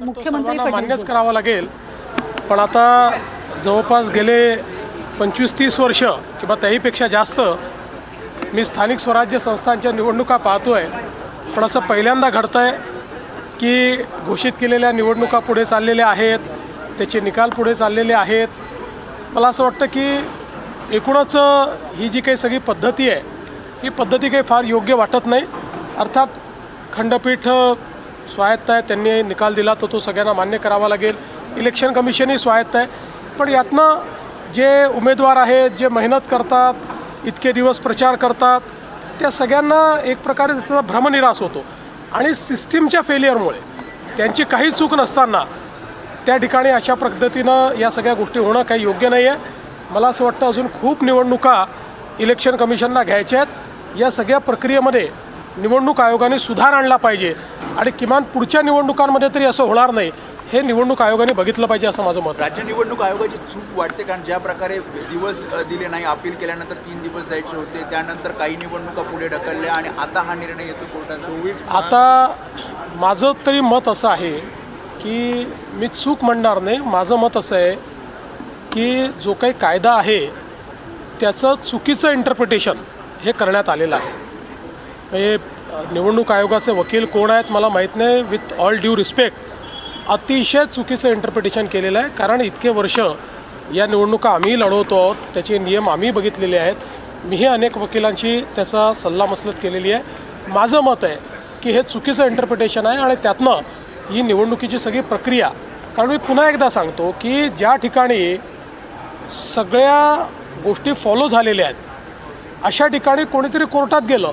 मुख्यमंत्री मान्यच करावं लागेल. पण आता जवळपास गेले पंचवीस तीस वर्ष किंवा त्याहीपेक्षा जास्त मी स्थानिक स्वराज्य संस्थांच्या निवडणुका पाहतोय. पण असं पहिल्यांदा घडतं आहे की घोषित केलेल्या निवडणुका पुढे चाललेल्या आहेत त्याचे निकाल पुढे चाललेले आहेत. मला असं वाटतं की एकूणच ही जी काही सगळी पद्धती आहे ही पद्धती काही फार योग्य वाटत नाही. अर्थात खंडपीठ स्वायत्त आहे त्यांनी निकाल दिला तर तो सगळ्यांना मान्य करावा लागेल. इलेक्शन कमिशनही स्वायत्त आहे. पण यातनं जे उमेदवार आहेत जे मेहनत करतात इतके दिवस प्रचार करतात त्या सगळ्यांना एक प्रकारे त्याचा भ्रमनिरास होतो. आणि सिस्टीमच्या फेलियरमुळे त्यांची काही चूक नसताना त्या ठिकाणी अशा पद्धतीनं या सगळ्या गोष्टी होणं काही योग्य नाही आहे मला असं वाटतं अजून खूप निवडणुका इलेक्शन कमिशनला घ्यायच्या आहेत. या सगळ्या प्रक्रियेमध्ये निवडणूक आयोगाने सुधार आणला पाहिजे आणि किमान पुढच्या निवडणुकांमध्ये तरी असं होणार नाही हे निवडणूक आयोगाने बघितलं पाहिजे असं माझं मत आहे. राज्य निवडणूक आयोगाची चूक वाटते कारण ज्या प्रकारे दिवस दिले नाही अपील केल्यानंतर तीन दिवस द्यायचे होते त्यानंतर काही निवडणुका पुढे ढकलल्या आणि आता हा निर्णय येतो कोर्टाचा. चोवीस आता माझं तरी मत असं आहे की मी चूक म्हणणार नाही. माझं मत असं आहे की जो काही कायदा आहे त्याचं चुकीचं इंटरप्रिटेशन हे करण्यात आलेलं आहे. म्हणजे निवडणूक आयोगाचे वकील कोण आहेत मला माहीत नाही. विथ ऑल ड्यू रिस्पेक्ट अतिशय चुकीचं इंटरप्रिटेशन केलेलं आहे. कारण इतके वर्ष या निवडणुका आम्ही लढवतो आहोत. त्याचे नियम आम्ही बघितलेले आहेत. मीही अनेक वकिलांशी त्याचा सल्लामसलत केलेली आहे. माझं मत आहे की हे चुकीचं इंटरप्रिटेशन आहे आणि त्यातनं ही निवडणुकीची सगळी प्रक्रिया कारण मी पुन्हा एकदा सांगतो की ज्या ठिकाणी सगळ्या गोष्टी फॉलो झालेल्या आहेत अशा ठिकाणी कोणीतरी कोर्टात गेलं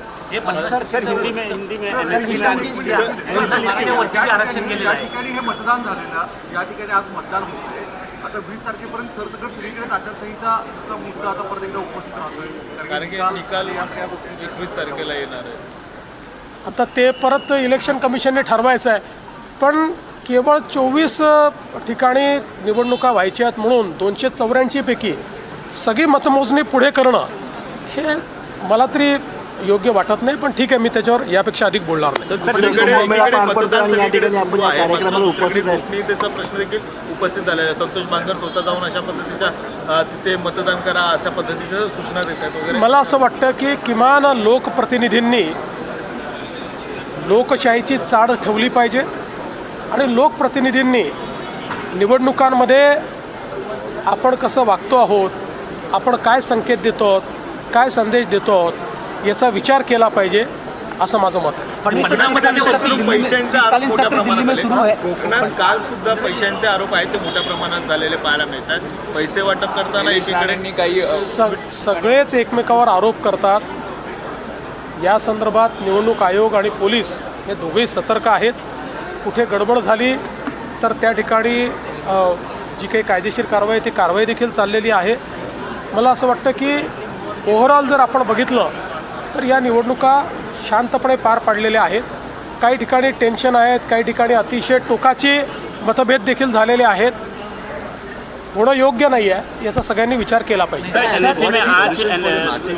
सर हिंदी में हिंदी में आरक्षण केलेलं आहे. ठिकाणी हे मतदान झालेलं या ठिकाणी आज मतदान होत आहे. आता वीस तारखेपर्यंत सरसकट सगळीकडे आचारसंहिताचा मुद्दा आता परत एकदा उपस्थित राहतोय. कारण की निकाल एकवीस तारखेला येणार आहे. आता ते परत इलेक्शन कमिशनने ठरवायचं आहे. पण केवळ चोवीस ठिकाणी निवडणुका व्हायच्या आहेत म्हणून दोनशे चौऱ्याऐंशीपैकी सगळी मतमोजणी पुढे करणं हे मला तरी योग्य वाटत नाही पण ठीक आहे मी त्याच्यावर यापेक्षा अधिक बोलणार नाही. गोपनीयतेचा प्रश्न देखील उपस्थित झालेला आहे. संतोष बांगर स्वतः जाऊन अशा पद्धतीच्या तिथे मतदान करा अशा पद्धतीच्या सूचना देत आहेत वगैरे. मला असं वाटतं की किमान लोकप्रतिनिधींनी लोकशाहीची चाड ठेवली पाहिजे आणि लोकप्रतिनिधींनी निवडणुकांमध्ये आपण कसं वागतो आहोत आपण काय संकेत देतो आहोत काय संदेश देतो आहोत याचा विचार केला पाहिजे असं माझं मत कोकणात काल सुद्धा पैशांचे आरोप आहेत ते मोठ्या प्रमाणात झालेले पाहायला मिळतात. पैसे वाटप करताना एकीकडे काही सगळेच एकमेकावर आरोप करतात. या संदर्भात निवडणूक आयोग आणि पोलीस हे दोघेही सतर्क आहेत. कुठे गडबड झाली तर त्या ठिकाणी जी काही कायदेशीर कारवाई आहे ती कारवाई देखील चाललेली आहे. मला असं वाटतं की ओव्हरऑल जर आपण बघितलं तर या निवडणुका शांतपणे पार पाडलेल्या आहेत. काही ठिकाणी टेन्शन आहेत काही ठिकाणी अतिशय टोकाचे मतभेद देखील झालेले आहेत. होणं योग्य नाही आहे याचा सगळ्यांनी विचार केला पाहिजे. एनएससी में आज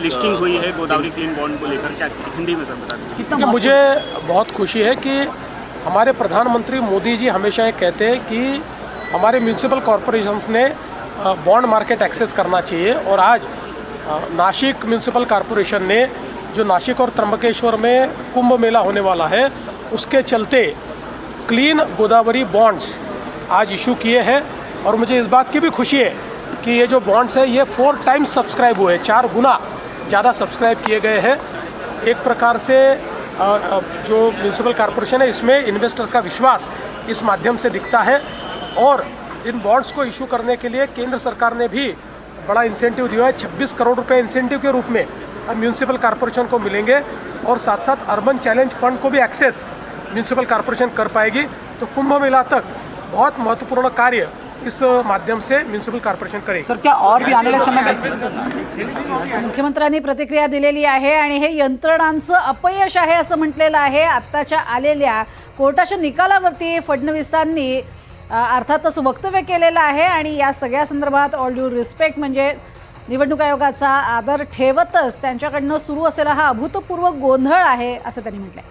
लिस्टिंग हुई है गोदावरी तीन बॉन्ड को लेकर क्या हिंदी में सर बता दीजिए। क्योंकि मुझे बहुत खुशी है कि हमारे प्रधानमंत्री मोदी जी हमेशा ये कहते हैं कि हमारे म्यूनसिपल कॉरपोरेशंस ने बॉन्ड मार्केट एक्सेस करना चाहिए और आज अ, नासिक म्यूनसिपल कॉरपोरेशन ने जो नासिक और त्र्यंबकेश्वर में कुंभ मेला होने वाला है, उसके चलते क्लीन गोदावरी बॉन्ड्स आज इशू किए हैं। और मुझे इस बात की भी खुशी है कि ये जो बॉन्ड्स है, ये फोर टाइम्स सब्सक्राइब हुए चार गुना ज़्यादा सब्सक्राइब किए गए हैं। एक प्रकार से जो म्यूनसिपल कॉरपोरेशन है, इसमें इन्वेस्टर का विश्वास इस माध्यम से दिखता है। और इन बॉन्ड्स को इशू करने के लिए केंद्र सरकार ने भी बड़ा इंसेंटिव दिया है 26 करोड़ रुपए इंसेंटिव के रूप में। म्यूनसिपल कॉरपोरेशन को मिलेंगे और साथ साथ अर्बन चैलेंज फंड को भी एक्सेस म्यूनसिपल कॉरपोरेशन कर पाएगी। तो कुंभ मेला तक बहुत महत्त्वपूर्ण कार्य इस माध्यम से म्यूनसिपल कॉरपोरेशन करेगी। सर क्या और भी आने वाले समय मुख्यमंत्र्यांनी प्रतिक्रिया दिलेली आहे आणि हे यंत्रणांचं अपयश आहे असं म्हटलेलं आहे. आत्ताच्या आलेल्या कोर्टाच्या निकालावरती फडणवीसांनी अर्थातच वक्तव्य केलेलं आहे आणि या सगळ्या संदर्भात ऑल ड्यू रिस्पेक्ट म्हणजे निवडणूक आयोगाचा आदर ठेवतच त्यांच्याकडनं सुरू असलेला हा अभूतपूर्व गोंधळ आहे असं त्यांनी म्हटलंय.